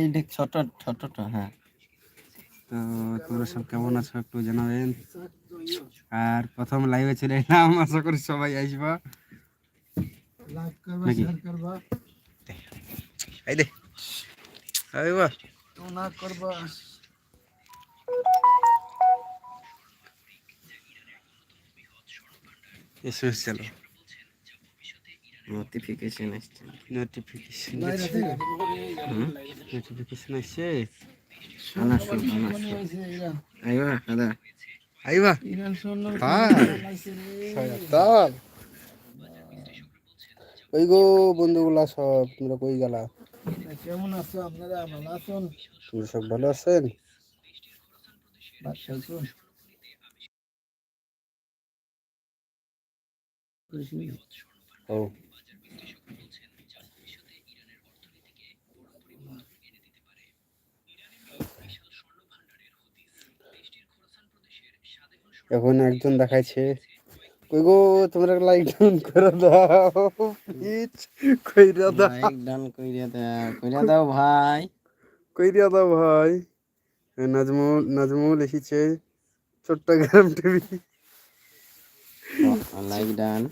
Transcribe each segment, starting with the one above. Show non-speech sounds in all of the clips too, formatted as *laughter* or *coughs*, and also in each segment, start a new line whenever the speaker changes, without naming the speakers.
এই দেখ ছোট ছোটটা হ্যাঁ।
তো তোমরা সব কেমন আছো একটু জানাবেন? আর প্রথম লাইভে চলে এলাম আশা করি সবাই আসবা।
লাইক করবা
নাকি? এই দে। আইবা
করবা
চালো।
নোটিফিকেশন আসছে।
নোটিফিকেশন নোটিফিকেশন আসছে।
শোনা
মনে
আইবা দাদা।
আইবা? হ্যাঁ শয়তান। ওই গো বন্ধুগুলা সব তোমরা কই গেলা?
কেমন আছো আপনারা? ভালো আছেন?
তোমরা সব ভালো আছেন? ও। এখন একজন দেখাইছে। কই গো তোমরা লাইক ডাউন করে দাও প্লিজ কইরা দাও।
লাইক ডান কইরা দাও কইরা দাও ভাই।
কইরা দাও ভাই। নাজমুল নাজমুল এসেছে Chattogram
TV like
done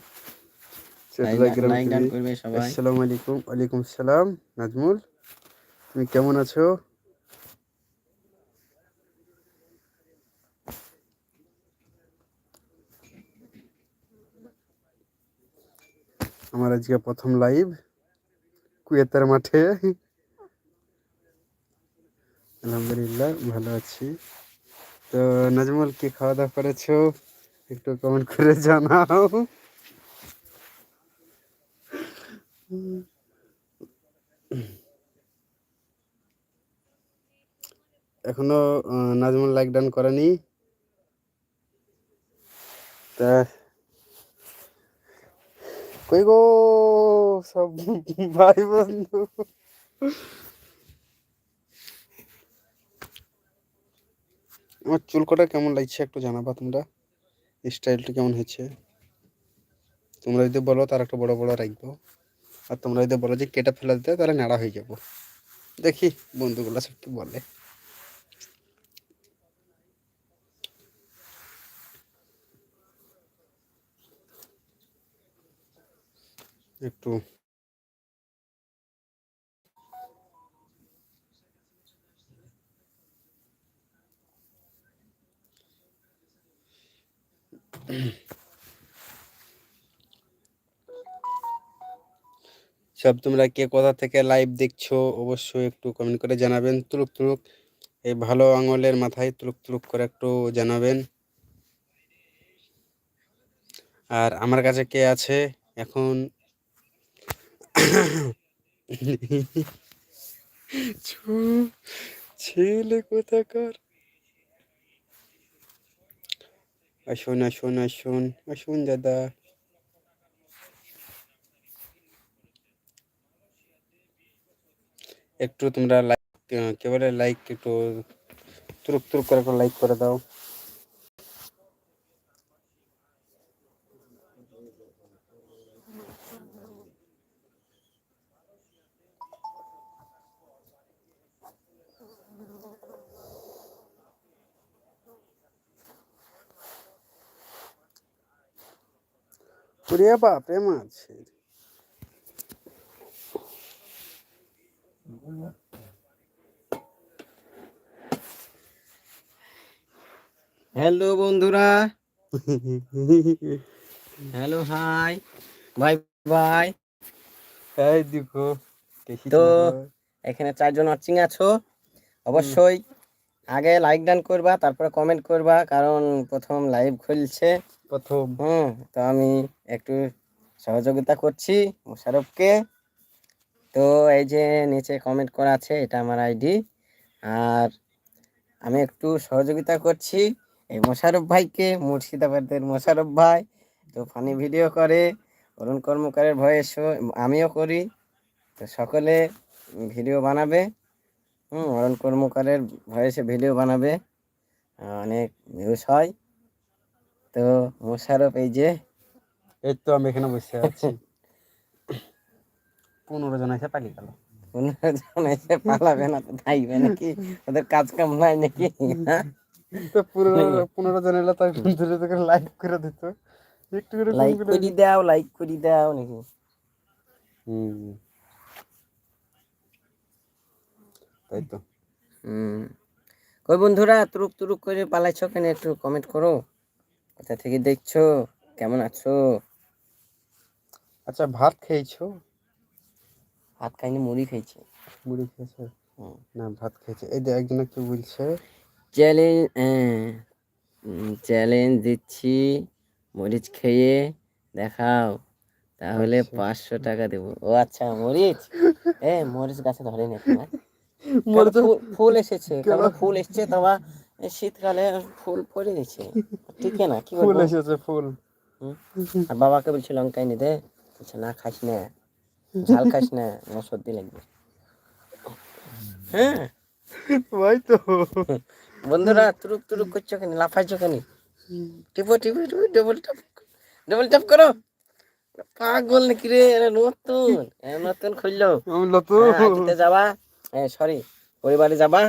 Chattogram like
done
করবে সবাই।
আসসালামু আলাইকুম ওয়ালাইকুম সালাম নাজমুল তুমি কেমন আছো? আমার আজকে প্রথম লাইভ কুয়েতের মাঠে। আলহামদুলিল্লাহ, ভালো আছি। তো নাজমুল, কি খাওয়া দাওয়া করেছ? একটু কমেন্ট করে জানাও। এখনও নাজমুল লাইক ডান করেনি। তা কই গো, সব ভাই বন্ধু। আমার চুল কেমন লাগছে একটু জানাবা তোমরা? স্টাইলটা কেমন হয়েছে? তোমরা যদি বলো, তার একটা বড় বড় রাখব। আর তোমরা যদি বলো যে কেটে ফেলে দিতে, তাহলে নাড়া হয়ে যাব। দেখি, বন্ধুগুলো সব কি বলে। একটু সব তোমরা কে কোথা থেকে লাইভ দেখছ, অবশ্যই একটু কমেন্ট করে জানাবেন। তুলুক তুলুক। এই ভালো আঙুলের মাথায় তুলুক তুলুক করে একটু জানাবেন। আর আমার কাছে কে আছে? এখন ছেলে কোথাকার? আসুন আসুন আসুন আসুন দাদা। একটু তোমরা লাইক কে বলে লাইক একটু, তুরুক তুরুক করে লাইক করে দাও। ওরে বাপরে মাছ।
হ্যালো বন্ধুরা। হ্যালো হাই বাই বাই
এই দেখো
তো এখানে চারজন ওয়াচিং আছো। অবশ্যই আগে লাইক ডান করবা তারপরে কমেন্ট করবা কারণ প্রথম লাইভ খুলছে।
প্রথম।
হুম তো আমি একটু সহযোগিতা করছি মোশারফকে। তো এই যে নিচে কমেন্ট করা আছে, এটা আমার আইডি আর আমি একটু সহযোগিতা করছি এই মোশারফ ভাইকে, মুর্শিদাবাদের মোশারফ ভাই। তো ফানি ভিডিও করে, অরুণ কর্মকারের ভয়েস আমিও করি। তো সকলে ভিডিও বানাবে। হুম, অরুণ কর্মকারের ভয়েসে ভিডিও বানাবে। অনেক ভিউজ হয়। তো মোশারফ এই যে?
এই তো আমি এখানে বসে আছি। পনেরো জন এসে পালিয়ে গেল।
পনেরো জন এসে পালাবে না তো থাকবে নাকি? ওদের কাজ কাম নাই নাকি?
তো পনেরো পনেরো জন এলে তার ধীরে ধীরে লাইক করে দিত। একটু করে
লাইক করি দাও লাইক করি দাও নাকি?
হুম। তাই তো।
হুম। কই বন্ধুরা তুরুক তুরুক করে পালাইছো কেন একটু কমেন্ট করো? কোথা থেকে দেখছ? কেমন আছো?
আচ্ছা ভাত খেয়েছো?
ভাত খাইনি মুড়ি খাইছি।
মুড়ি খেয়েছো। না ভাত খেয়েছে। এই যে একজন কি বলছে।
চ্যালেঞ্জ চ্যালেঞ্জ দিচ্ছি মরিচ খেয়ে দেখাও। তাহলে
আচ্ছা।
পাঁচশো টাকা দেবো। ও আচ্ছা মরিচ? এ মরিচ গাছে ধরেনি।
মরিচ-
ফুল- এসেছে? ফুল এসছে তোমার শীতকালে ফুল পড়ে দিচ্ছে ঠিক না কি
ফুল এসেছে ফুল।
আর বাবাকে বলছি লঙ্কা এনে দে। বলছে না খাস না। ঝাল খাস না আমার সর্দি লাগবে। হ্যাঁ।
ওই তো।
বন্ধুরা তুরুক তুরুক করছ কেন? লাফাইছো কেন? টিপো টিপো টিপো ডবল ট্যাপ ডবল ট্যাপ করো। পাগল নাকি রে? নতুন। নতুন খুললো।
আমি লতু
হ্যাঁ, সরি পরিবারে যাবা।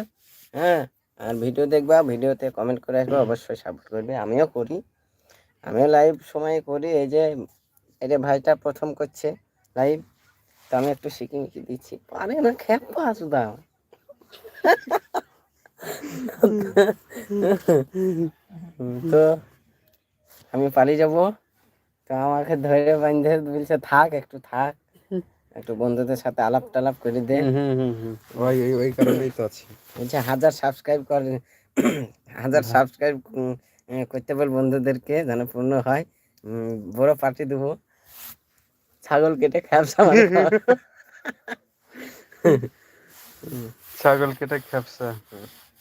হ্যাঁ। আর ভিডিও দেখবা, ভিডিওতে কমেন্ট করে আসবা, অবশ্যই সাপোর্ট করবে। আমিও করি। আমিও লাইভ সময় করি। এই যে এই যে ভাইটা প্রথম করছে লাইভ তো আমি একটু শিখে মিখে দিচ্ছি। পারে না, খেপা সুদা তো আমি পালিয়ে যাব। তো আমাকে ধরে বান্ধে বলছে, থাক, একটু থাক। একটু বন্ধুদের সাথে আলাপ টালাপ করে দে
হুম হুম হুম ওই ওই কারণেই তো আছে।
বলছে হাজার সাবস্ক্রাইব করে হাজার সাবস্ক্রাইব করতে বল বন্ধুদেরকে যেন পূর্ণ হয়। বড় পার্টি দেবো। ছাগল কেটে খ্যাপসা
ছাগল কেটে খেপসা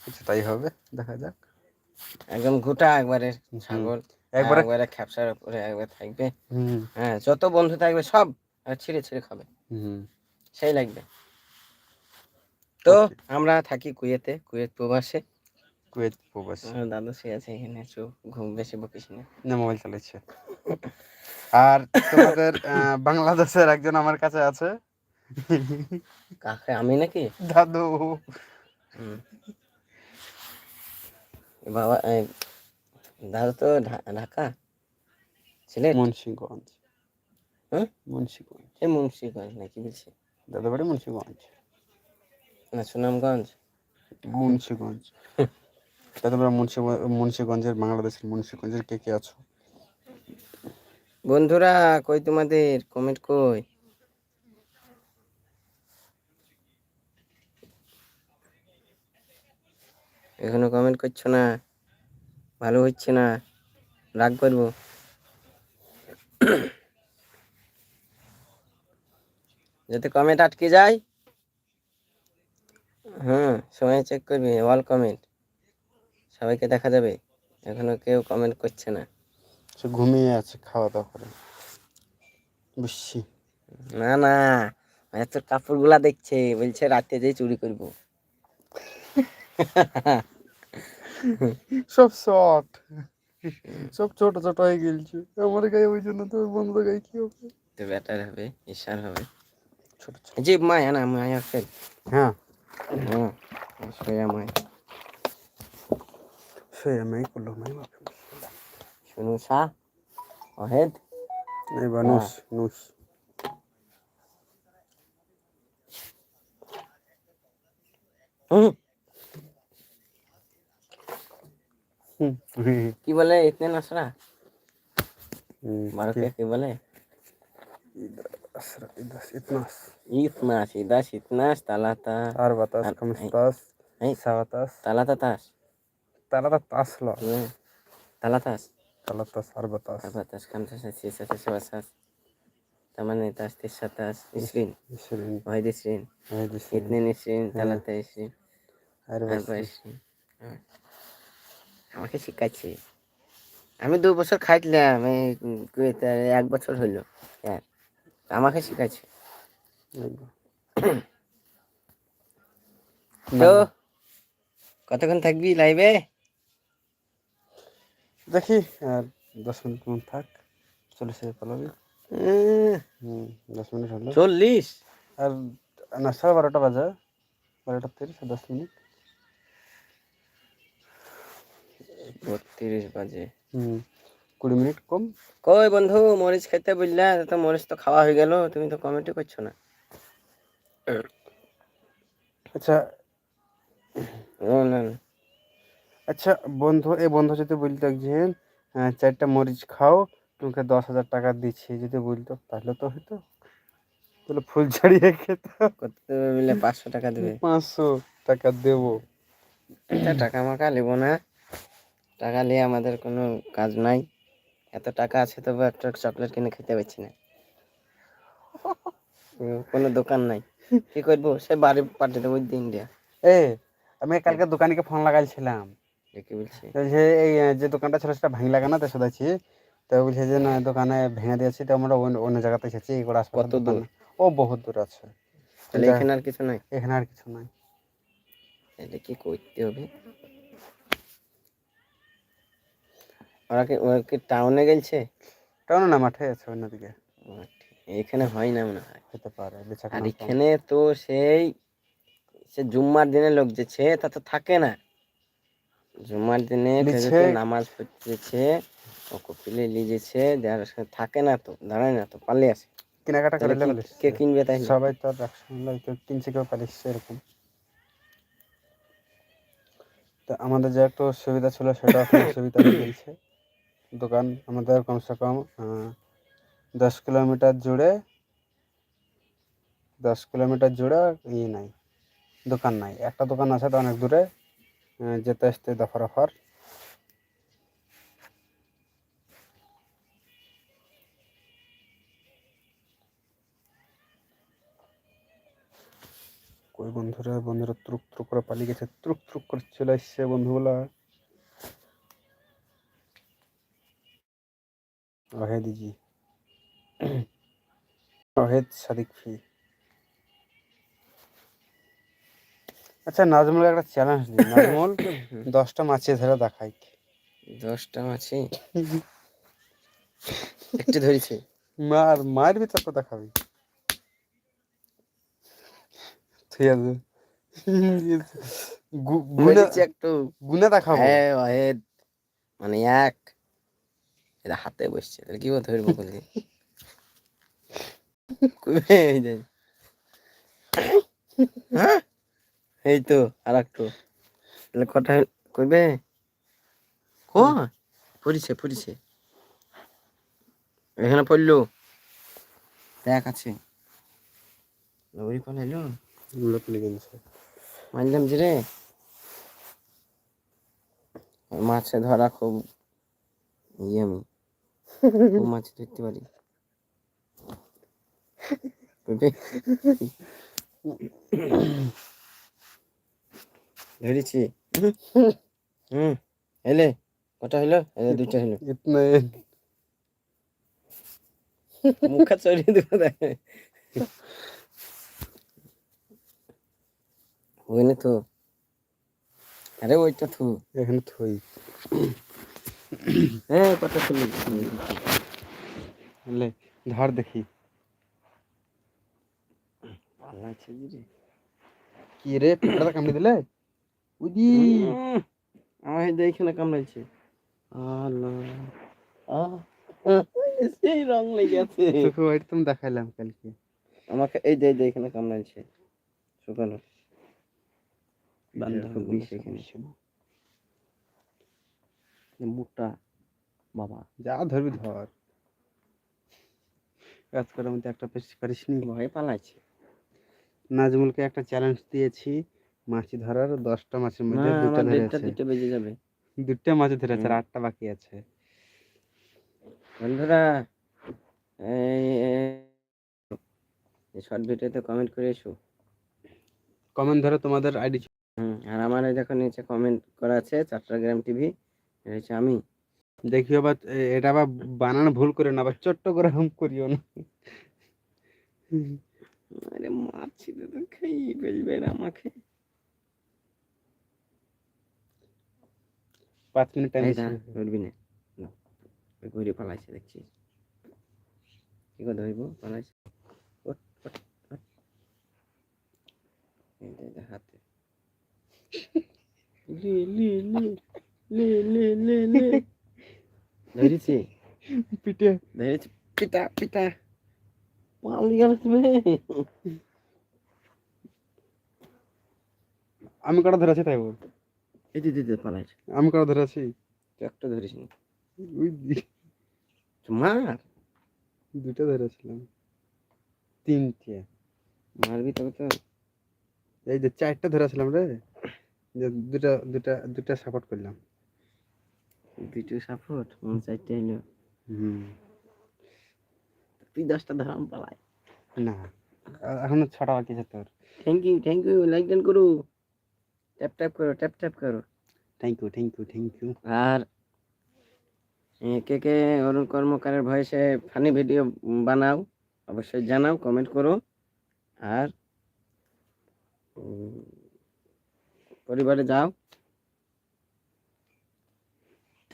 আচ্ছা তাই হবে দেখা যাক।
একদম গোটা একবারে ছাগল।
একবারে?
খ্যাপসার উপরে একবার থাকবে। হ্যাঁ যত বন্ধু থাকবে সব আর ছিঁড়ে ছিঁড়ে খাবে।
হুম।
সেই লাগবে। তো আমরা থাকি কুয়েতে কুয়েত প্রবাসে।
কুয়েত প্রবাসী।
দাদু সে আছে এখানে চুপ ঘুম বেশি বকিস না।
না মোবাইল চালাচ্ছে। আর তোমাদের বাংলাদেশের একজন আমার কাছে আছে।
কাকে আমি নাকি?
দাদু।
বাবা দাদু তো ঢাকা? সিলেট?
মুন্সিগঞ্জ।
হ্যাঁ?
মুন্সিগঞ্জ।
এই মুন্সিগঞ্জ নাকি বলছি
দাদু বাড়ি মুন্সিগঞ্জ।
না সুনামগঞ্জ।
মুন্সিগঞ্জ। তা তোমরা মুন্সি মুন্সিগঞ্জের বাংলাদেশের মুন্সিগঞ্জের কে কে আছো?
বন্ধুরা কই তোমাদের? কমেন্ট কই? এখনও কমেন্ট করছ না? ভালো হচ্ছে না? রাগ করব? যাতে কমেন্ট আটকে যায় হুম সময় চেক করবি অল কমেন্ট সবাইকে দেখা যাবে এখনও কেউ কমেন্ট করছে না।
সে ঘুমিয়ে আছে খাওয়া দাওয়া করে। বুঝছি।
না না এত কাপড়গুলা দেখছে বলছে রাতে যে চুরি করব। *laughs*
সব শর্ট সব ছোট ছোট হয়ে গেলছে। আমার গায়ে ওই জন্য তো বন্ধু গায়ে কি হবে?
তো বেটার হবে ঈশান হবে।
ছোট ছোট
জি মায়া না মায়া ফেল
হ্যাঁ
হ্যাঁ সোয়া মায়া
সে আমি করল নাই
শুনু শাহ অহেদ
এবার নুস নুস
হুম
হুম
কি বলে ইতনে নসরা
হুম,
মারুকে কি বলে
أسرع إذا إتناس
ইতনাস ইদাস ইতনাস তালাতা
أربعة
أر-
خمسة
أي.
سبعة
তালাতা তাস
ثلاثة أصلا
হুম, তালাতাস
ثلاثة أربعة
أربعتاش خمسة ستة سبعة ثمانية تسعة عشرين
عشرين
واحد عشرين
واحد عشرين
اثنين عشرين ثلاثة عشرين
أربعة
أربعة
عشرين
عشرين হ্যাঁ। আমাকে শিখাচ্ছে আমি দু বছর খাইছিলাম এই উম, কুয়েতে আর এক বছর হলো আর আমাকে শিখাচ্ছে। তো কতক্ষণ থাকবি লাইভে
দেখি আর দশ মিনিট মন থাক চল্লিশ হাজার পালাবি। দশ মিনিট হলো।
চল্লিশ?
আর না সাড়ে বারোটা বাজে। বারোটা তিরিশ দশ মিনিট।
বত্রিশ বাজে।
হুম। কুড়ি মিনিট কম।
কই বন্ধু মরিচ খেতে বুঝলা তো মরিচ তো খাওয়া হয়ে গেল তুমি তো কমেন্টই করছ না।
আচ্ছা
না।
আচ্ছা বন্ধু এই বন্ধু যদি বলতো যে চারটা মরিচ খাও তোমাকে দশ হাজার টাকা দিচ্ছি যদি বলতো তাহলে তো হয়তো তাহলে ফুল ছাড়িয়ে খেত।
দেবে পাঁচশো টাকা দেবে।
পাঁচশো টাকা দেবো।
টাকা মাকা নেব না। টাকা নিয়ে আমাদের কোনো কাজ নাই। এত টাকা আছে তবু একটা চকলেট কিনে খেতে পারছি না। কোনো দোকান নাই। কি করব? সে বাড়ি পাঠিয়ে দেবো দিন দিয়া।
এ আমি কালকে দোকানিকে ফোন লাগাইছিলাম।
কি বলছি?
যে এই যে দোকানটা ছিল সেটা ভাঙি লাগানো তো শুধাচ্ছি তো বলছে যে না দোকানে ভেঙে দিয়েছি তো আমরা অন্য অন্য জায়গাতে এসেছি করে
কত দূর?
ও বহুত দূর আছে।
তাহলে এখানে আর কিছু নাই?
এখানে আর কিছু নাই।
তাহলে কি করতে হবে? ওরা কি ওরা কি টাউনে গেছে
কেন না মাঠে আছে অন্যদিকে
এখানে হয় না মনে হয়।
হতে পারে
আর এখানে তো সেই সে জুম্মার দিনে লোক যেছে তা তো থাকে না। জুম্মার দিনে নামাজ পড়তেছে ও কপিলে লিজেছে যার সাথে থাকে না তো দাঁড়ায় না তো পালিয়ে আসে।
কেনাকাটা করে
কে কিনবে তাই
সবাই তো কেউ কিনছে কেউ পালিস এরকম। তো আমাদের যে একটু সুবিধা ছিল সেটা সুবিধা গেছে। দোকান আমাদের কমসে কম দশ কিলোমিটার জুড়ে, দশ কিলোমিটার জুড়ে ইয়ে নাই, দোকান নাই। একটা দোকান আছে তো অনেক দূরে যেতে আসতে দফার অফার। কই বন্ধুরা বন্ধুরা, ত্রুক ত্রুক করে পালিয়ে গেছে, ত্রুক ত্রুক করে চলে আসছে বন্ধুগুলা। ওহেদ জি ওহেদ সাদিক ফি আচ্ছা নাজমুল একটা চ্যালেঞ্জ দিই। *coughs* নাজমুল দশটা মাছে ধরে দেখাই।
দশটা মাছি? *laughs* একটু ধরেছে।
মার মারবি তারপর দেখাবি। ঠিক আছে। গুনে
একটু।
গুনে দেখাবো।
হ্যাঁ মানে এক। এটা হাতে বসছে। তাহলে কি ধরবো হ্যাঁ? এই তো আর একটু তাহলে কটা কইবে? কো পড়িছে পড়িছে। এখানে পড়ল। দেখ আছে। ওই পালাইলো
গুলো গেছে
মানলাম যে রে। মাছে ধরা খুব ইয়ে আমি। খুব মাছ ধরতে পারি? ধরেছি। হুম, এলে, কটা হইল? এলে দুইটা হইল।
ইতনে
মুখা চড়িয়ে দেবো দেখে হইনি তো আরে ওইটা থু।
এখানে থই।
হ্যাঁ
ধর দেখি।
আছে রে।
কি রে পিঁপড়াটা কামড়ে দিলে? উদি
আমার দেখে না কামড়াইছে। সেই রং লেগে আছে
তোকে ওইটা তুমি দেখাইলাম কালকে।
আমাকে এই যে দেখে না কামড়াইছে। শুকানো বাঁধাকপি সেখানে। মোটা বাবা।
যা ধরবি ধর। কাজ করার মধ্যে একটা বেশি পারিস নি?
ভয়ে পালাইছে।
নাজমুলকে একটা চ্যালেঞ্জ দিয়েছি মাছ ধরার দশটা মাছের মধ্যে দুটো ধরেছে
দুটো বেজে যাবে।
দুটো মাছ ধরেছে আর আটটা বাকি আছে।
বন্ধুরা এই শর্ট ভিডিওতে কমেন্ট করে এসো।
কমেন্ট ধরো তোমাদের আইডি
আর আমার দেখো নিচে কমেন্ট করা আছে চট্টগ্রাম টিভি হচ্ছে আমি
দেখিও আবার এটা আবার বানানো ভুল করে না আবার চট্ট করে হাম করিও না।
আরে মাছি তো খাইয়ে ফেলবে আমাকে।
পাঁচ মিনিট টাইম
না ধরবি না। না, ঘুরে পালাইছে দেখছিস? কি করে ধরবো? পালাইছে। হাতে। লে লে লে। লে লে লে লে। *laughs* ধরেছি।
পিঠে।
ধরেছি। পিটা পিটা পালিয়ে গেল তুমি।
আমি কটা ধরেছি তাই বল?
এই যে দিদি পালাইছে।
আমি কটা ধরেছি?
একটা ধরিস নি
ওই দি-
মার
দুটো ধরেছিলাম। তিনটে।
মারবি তবে তো।
এই যে চারটা ধরেছিলাম রে। যে দুটা দুটা দুটা সাপোর্ট করলাম।
দুটো সাপোর্ট মন চারটে হইল
হুম
তুই দশটা ধরাম পালাই
না এখনও ছটা বাকি আছে তোর
thank you thank you like done করো ট্যাপ ট্যাপ করো ট্যাপ ট্যাপ করো
thank you thank you thank you
আর কে কে অরুণ কর্মকারের ভয়েসে ফানি ভিডিও বানাও অবশ্যই জানাও কমেন্ট করো আর পরিবারে যাও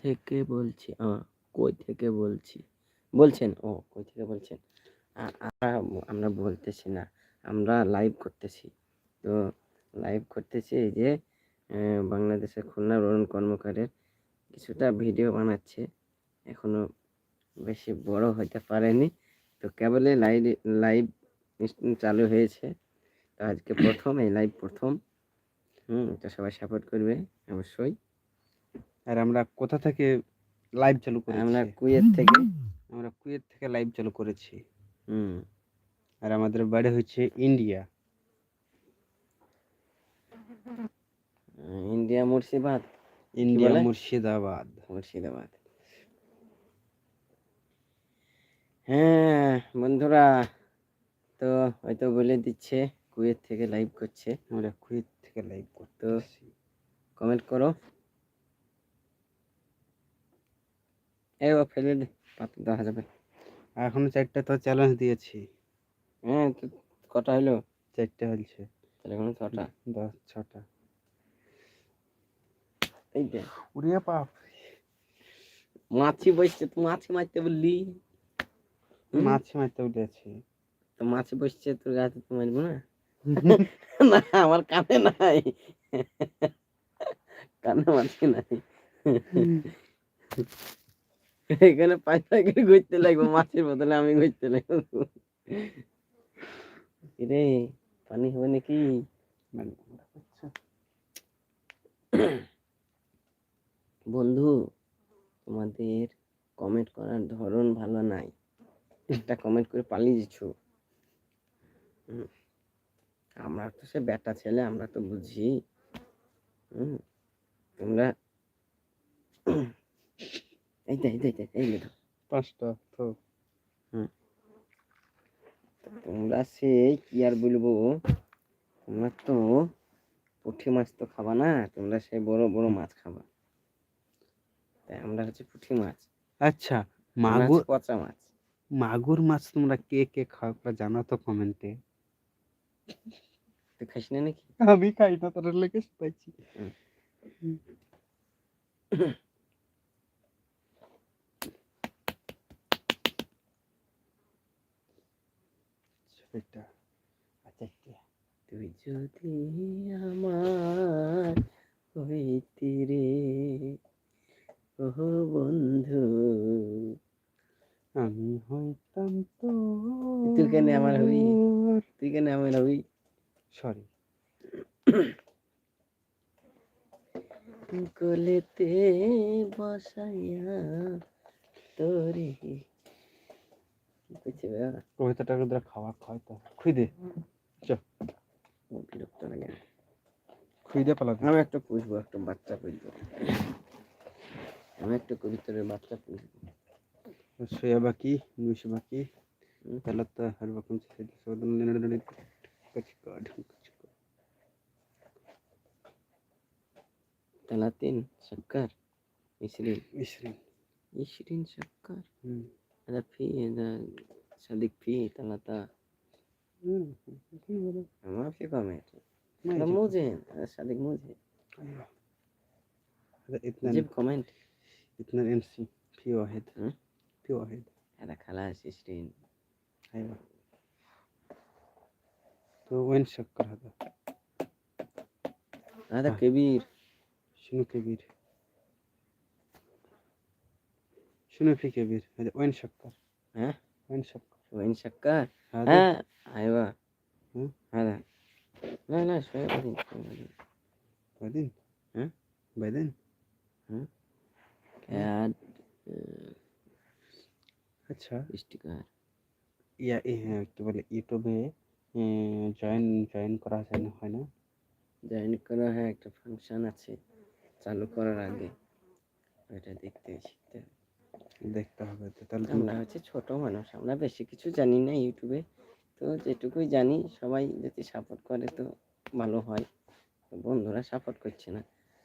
থেকে বলছি? কই থেকে বলছি? বলছেন? ও, কই থেকে বলছেন? আমরা বলতেছি না, আমরা লাইভ করতেছি। তো লাইভ করতেছি এই যে বাংলাদেশের খুলনার অরুণ কর্মকারের কিছুটা ভিডিও বানাচ্ছে। এখনও বেশি বড় হইতে পারেনি। তো কেবলই লাইভ লাইভ চালু হয়েছে। তো আজকে প্রথম, এই লাইভ প্রথম। হুম তো সবাই সাপোর্ট করবে, অবশ্যই।
আর আমরা কোথা থেকে লাইভ চালু করেছি?
আমরা কুয়েত থেকে।
আমরা কুয়েত থেকে লাইভ চালু করেছি।
হুম।
আর আমাদের বাড়ি হচ্ছে
India. India
Murshidabad.
India
Murshidabad.
Murshidabad. হ্যাঁ বন্ধুরা তো হয়তো বলে দিচ্ছে কুয়েত থেকে লাইভ করছে।
আমরা কুয়েত থেকে লাইভ
তো
করতেছি।
কমেন্ট করো। এই ও ফেলে দে পাতা দেখা যাবে।
এখনও চারটা তো চ্যালেঞ্জ দিয়েছি।
হ্যাঁ তো কটা হলো?
চারটে হচ্ছে
তাহলে এখন ছটা?
দশ ছটা।
এই যে
উড়িয়ে পাপ
মাছি বসছে তো মাছি মারতে বললি?
মাছ মারতে উঠেছি।
তো মাছি বসছে তোর গাছে তো মারবো না? *laughs* *laughs* না আমার কানে নাই। *laughs* কানে মাছি নাই। এখানে পায়সা করে ঘুরতে লাগবো মাছের বদলে আমি ঘুরতে লাগবো। রে পানি হবে নাকি? বন্ধু তোমাদের কমেন্ট করার ধরন ভালো নাই। একটা কমেন্ট করে পালিয়ে হুম। আমরা তো সে বেটা ছেলে আমরা তো বুঝি। হুম তোমরা এই দে এই দে এই দে,
পাঁচটা তো
তোমরা সেই কি আর বলব? তোমরা তো পুঁটি মাছ তো খাবা না তোমরা সেই বড় বড় মাছ খাবা। তাই আমরা হচ্ছে পুঁটি মাছ।
আচ্ছা মাগুর
পচা মাছ।
মাগুর মাছ তোমরা কে কে খাও একবার জানাও তো কমেন্টে।
তুই খাইস না নাকি?
আমি খাই না তোর লেগে পাইছি এটা আচ্ছা
তুই যদি আমার হইতি রে ও বন্ধু
আমি হইতাম তো
তুই কেন আমার হবি? তুই কেন আমার হবি
সরি
কোলেতে বসাইয়া তোরে?
কবিতাটা ওদের খাওয়া খাওয়াই তো খুই দে
ও বিরক্ত লাগে
খুই দে পালা
আমি একটা পুষবো একটা বাচ্চা পুষবো আমি একটা কবিতার বাচ্চা পুষবো
সোয়া বাকি নুশ বাকি
হুম।
ثلاثة أربعة خمسة ستة سبعة
ثلاثين سكر عشرين
عشرين
عشرين سكر
مم.
هذا في هذا صديق فيه ثلاثة
مم.
ما في كومنت
ما
هذا
يجي.
موزن هذا صديق موزن
أيوة. هذا اثنان
جيب كومنت
اثنان ام سي في واحد
مم.
في واحد
هذا خلاص عشرين
أيوة تو وين شكر هذا
هذا
آه.
كبير
شنو كبير Şunu peki bir.
Hadi
oyun şapkar.
He? Oyun
şapkar.
Oyun şapkar.
Hadi.
He? Ayva. Hı? Hadi. La la şöyle
badin.
Badin.
He?
Badin.
He?
Kağıt.
अच्छा स्टिकर या কি বলে ইউটিউবে জয়েন জয়েন করা যায় না হয় না
জয়েন করা হয় একটা ফাংশন আছে চালু করার আগে ওইটা দেখতে শিখতে
দেখতে হবে তো, তাহলে
আমরা হচ্ছে ছোট মানুষ, আমরা বেশি কিছু জানি না ইউটিউবে। তো যেটুকুই জানি, সবাই যদি সাপোর্ট করে তো ভালো হয়। বন্ধুরা সাপোর্ট করছে না।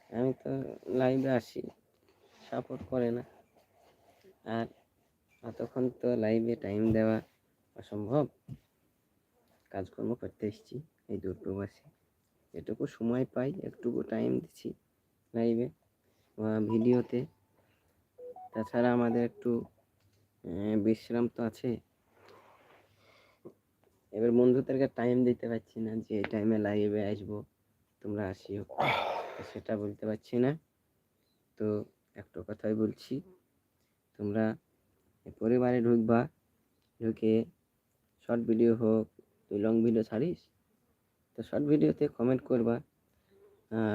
আমি তো লাইভে আসি সাপোর্ট করে না। আর অতক্ষণ তো লাইভে টাইম দেওয়া অসম্ভব। কাজকর্ম করতে এসেছি, এই দুর্গবাসী যেটুকু সময় পাই, একটুকু টাইম দিচ্ছি লাইভে বা ভিডিওতে তাছাড়া আমাদের একটু বিশ্রাম তো আছে। এবার বন্ধুদেরকে টাইম দিতে পারছি না, যে টাইমে লাইভে আসব, তোমরা আসিও। সেটা বলতে পারছি না। তো একটা কথাই বলছি, তোমরা পরিবারে ঢুকবা, ঢুকে শর্ট ভিডিও হোক, তুই লং ভিডিও ছাড়িস, তো শর্ট ভিডিওতে কমেন্ট করবা,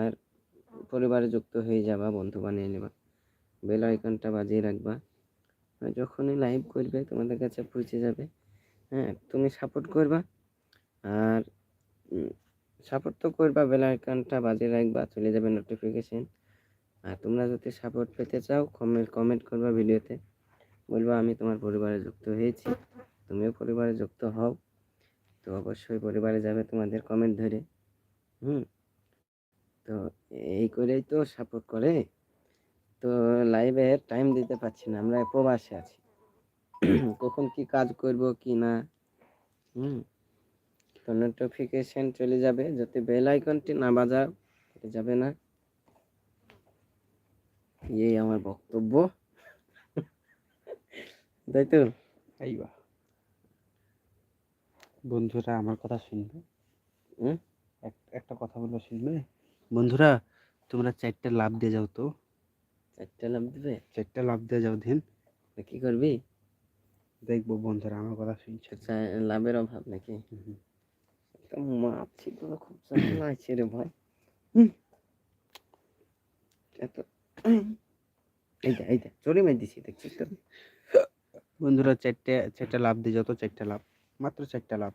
আর পরিবারে যুক্ত হয়ে যাবা, বন্ধু বানিয়ে নেবা। বেল আইকনটা বাজিয়ে রাখবা। যখনই লাইভ করবে, তোমাদের কাছে পৌঁছে যাবে। হ্যাঁ তুমি সাপোর্ট করবা। আর সাপোর্ট তো করবা বেল আইকনটা বাজিয়ে রাখবা, চলে যাবে নোটিফিকেশন আর তোমরা যদি সাপোর্ট পেতে চাও কমেন্ট কমেন্ট করবা ভিডিওতে। বলবা, আমি তোমার পরিবারে যুক্ত হয়েছি। তুমিও পরিবারে যুক্ত হও। তো অবশ্যই পরিবারে যাবে তোমাদের কমেন্ট ধরে। হুম, তো এই করেই তো সাপোর্ট করে। তো লাইভে টাইম দিতে পারছি না আমরা প্রবাসে আছি। কখন কি কাজ করব কি না? হুম? তো নোটিফিকেশন চলে যাবে যাতে বেল আইকনটি না বাজাও যাবে না। এই আমার বক্তব্য। তাই তো?
আইবা বন্ধুরা আমার কথা শুনবে? একটা কথা বলব শুনবে? বন্ধুরা তোমরা চারটে লাভ দিয়ে যাও তো।
চারটা লাভ দিবে?
চারটে লাভ দিয়ে যাও দিন
তো কি করবি?
দেখব বন্ধুরা আমার কথা শুনছে।
চা- লাভের অভাব নাকি? মাছি তো খুব আছে রে ভাই। এত এই দে এই দে চোরে মেরে দিছি দেখছিস তো
বন্ধুরা চারটে চারটে লাভ দিয়ে যত চারটে লাভ মাত্র চারটে লাভ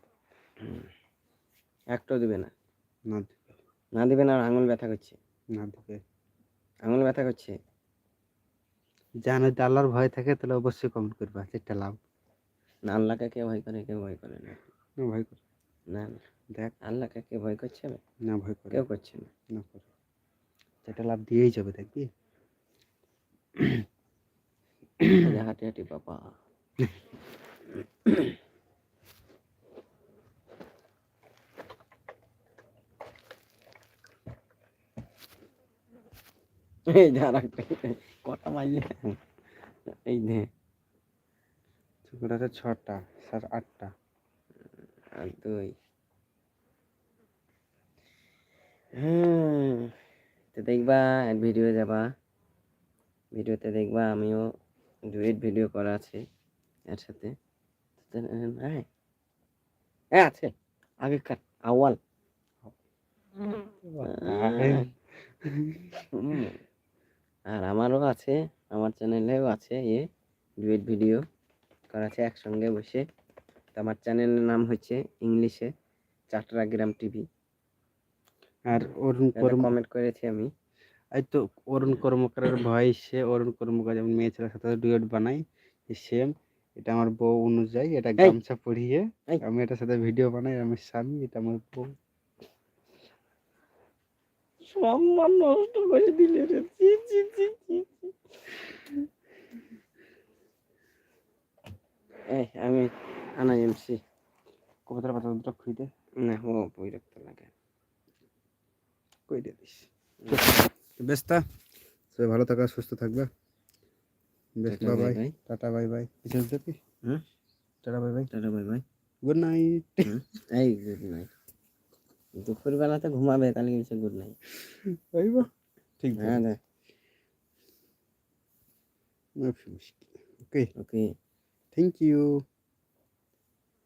একটাও দিবে না।
না দিবে।
না দিবে না আর আঙুল ব্যথা করছে।
না দিবে।
আঙুল ব্যথা করছে?
জানো আল্লাহর ভয় থাকে তাহলে অবশ্যই কমেন্ট করবা চারটে লাভ।
না আল্লাহকে কে ভয় করে কেউ ভয় করে না।
না ভয় করে।
না না।
দেখ।
আল্লাহকে কে ভয় করছে? না
ভয় করে।
কেউ করছে না।
না করে। চারটে লাভ দিয়েই যাবে দেখবি
হাঁটি হাঁটি বাবা। এই যে আর একটা কটা মাইলে এই
চুকুর আছে ছটা স্যার আটটা।
আর দুই। হুম তো দেখবা ভিডিও যাবা। ভিডিওতে দেখবা আমিও ডুয়েট ভিডিও করা আছে এর সাথে হ্যাঁ। হ্যাঁ আছে। আগেকার আওয়াল। আর আমারও আছে আমার চ্যানেলেও আছে ইয়ে ডুয়েট ভিডিও। করা আছে একসঙ্গে বসে। তো আমার চ্যানেলের নাম হচ্ছে ইংলিশে চাটরাগ্রাম টিভি।
আর অরুণ কর্ম
কমেন্ট করেছি আমি।
এই তো অরুণ কর্মকারের ভয়েসে অরুণ কর্মকার যেমন মেয়ে ছেলের সাথে ডুয়েট বানাই সেম এটা আমার বউ অনুযায়ী এটা গামছা পরিয়ে আমি এটার সাথে ভিডিও বানাই আমি স্বামী এটা আমার বউ।
সম্মান নষ্ট করে দিলে রে। ছি, ছি, ছি। এই আমি আনা এমসি
কবিতার পাতা দুটো খুঁই দে।
না ও বিরক্ত লাগে।
কই দিয়ে দিস। বেশ তা সবাই ভালো থাকা সুস্থ থাকবে। বেশ bye
bye
bye
bye.
Tata bye bye বিশেষ দেবি
হুম?
Tata bye bye
tata bye bye
good night
এই গুড নাইট দুপুর বেলাতে ঘুমাবে তাহলে কিছু গুড নাই
পাইবা ঠিক
হ্যাঁ দে
ওকে
ওকে
থ্যাংক ইউ